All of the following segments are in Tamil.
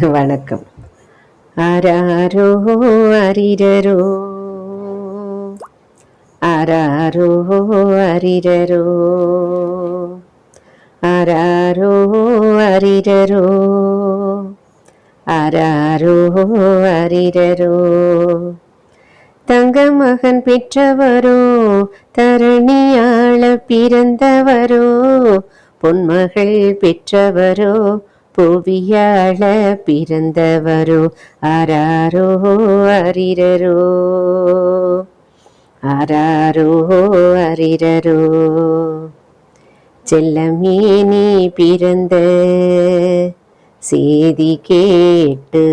வணக்கம். ஆராரோ அரிரரோ. ஆராரோ அரிரரோ. ஆராரோ அரிரரோ. ஆராரோ அரிரரோ. தங்க மகன் பெற்றவரோ தரணியாள பிறந்தவரோ பொன்மகள் பெற்றவரோ புவியாழ பிறந்தவரோ அராரோ அரிரரோ. அராரோ அரிரரோ. செல்லமே நீ பிறந்த செய்தி கேட்டு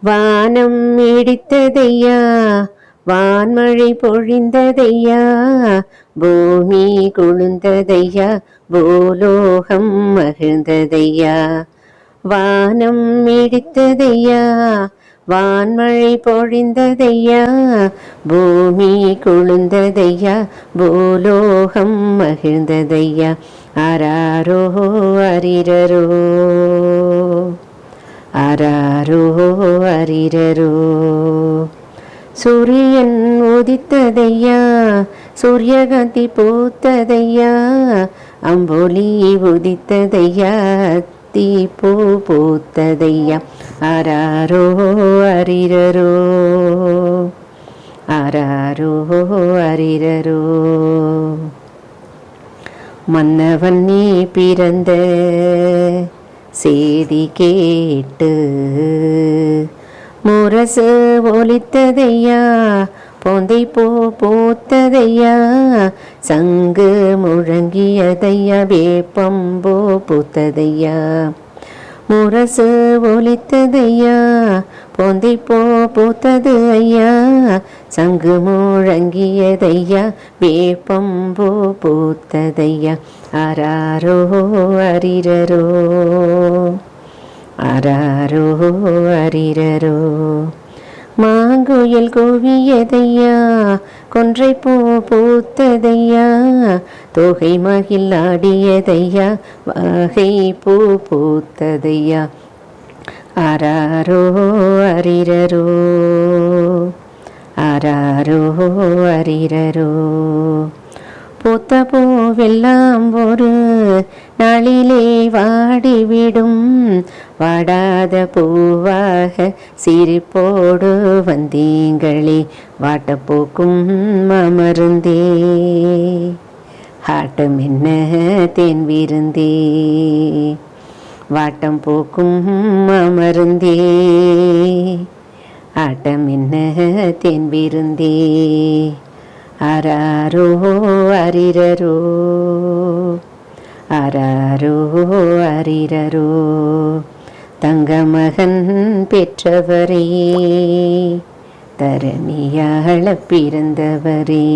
வானம் இடித்ததையா வான்மழை பொழிந்ததையா? பூமி குளிர்ந்ததையா? பூலோகம் மகிழ்ந்ததையா? வானம் இடித்ததையா வான்மழை பொழிந்ததையா? பூமி குளிர்ந்ததையா? பூலோகம் மகிழ்ந்ததையா? அராரோ அரிரரோ. அராரோ அரிரரோ. சூரியன் உதித்ததையா? சூரியகாந்தி பூத்ததையா? அம்போலி உதித்ததையா? தீ பூ பூத்ததையா? ஆராரோ அரிரரோ. ஆராரோ அரிரரோ. மன்னவன் நீ பிறந்த செய்தி கேட்டு முரசு ஒலித்ததையா? போந்தை போ பூத்ததையா? சங்கு முழங்கியதையா? வேப்பம்போ பூத்ததையா? முரசு ஒலித்ததையா? போந்தை போ பூத்தது ஐயா சங்கு முழங்கியதையா? வேப்பம்போ பூத்ததையா? அராரோ அரிரரோ? அராரோ அரிரரோ. மாங்குயில் கூவியதையா கொன்றை பூ பூத்ததையா தொகை மகிழ் ஆடியதையா வகை பூ பூத்ததையா. அராரோ அரிரரோ. அராரோ அரிரரோ. பூத்த பூவெல்லாம் ஒரு நாளிலே வாடிவிடும். வாடாத பூவாக சிரிப்போடு வந்தீங்களே. வாட்டப்போக்கும் அமர்ந்தே. ஆட்டம் என்ன தேன் விருந்தே. வாட்டம் போக்கும் அமர்ந்தே. ஆட்டம் என்ன தேன் விருந்தே. ஆராரோ அரிரரோ. ஆராரோ அரிரரோ தங்கமகன் பெற்றவரே தரணியாள பிறந்தவரே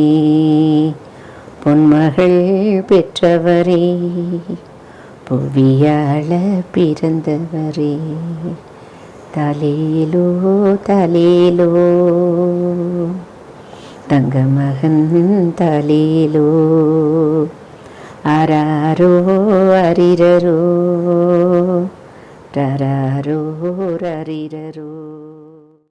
பொன்மகள் பெற்றவரே புவியாள பிறந்தவரே. தலையிலோ தலையிலோ தங்கமகன் தலையிலோ தலேலோ ஆராரோ அரிரரோ ரராரோ ரரிரரோ